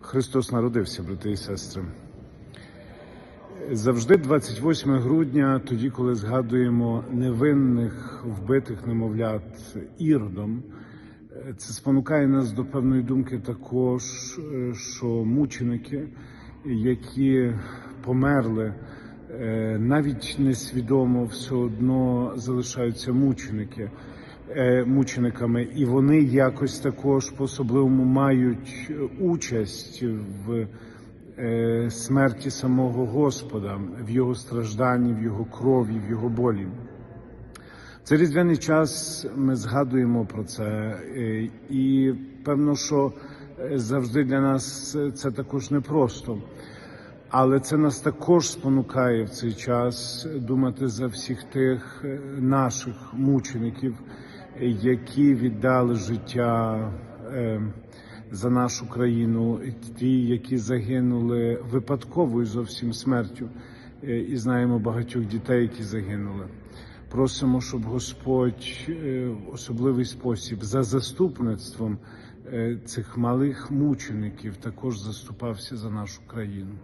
Христос народився, брати і сестри. Завжди 28 грудня, тоді, коли згадуємо невинних вбитих немовлят іродом, це спонукає нас до певної думки також, що мученики, які померли, е, навіть несвідомо все одно залишаються мученики, мучениками, і вони якось також по особливому мають участь в е, смерті самого Господа, в його стражданні, в його крові, в його болі. В цей різдвяний час ми згадуємо про це, е, і певно, що е, завжди для нас це також непросто. Але це нас також спонукає в цей час думати за всіх тих е, наших мучеників, е, які віддали життя е, за нашу країну, ті, які загинули випадковою зовсім смертю, Е, і знаємо багатьох дітей, які загинули. Просимо, щоб Господь е, в особливий спосіб за заступництвом цих малих мучеників також заступався за нашу країну.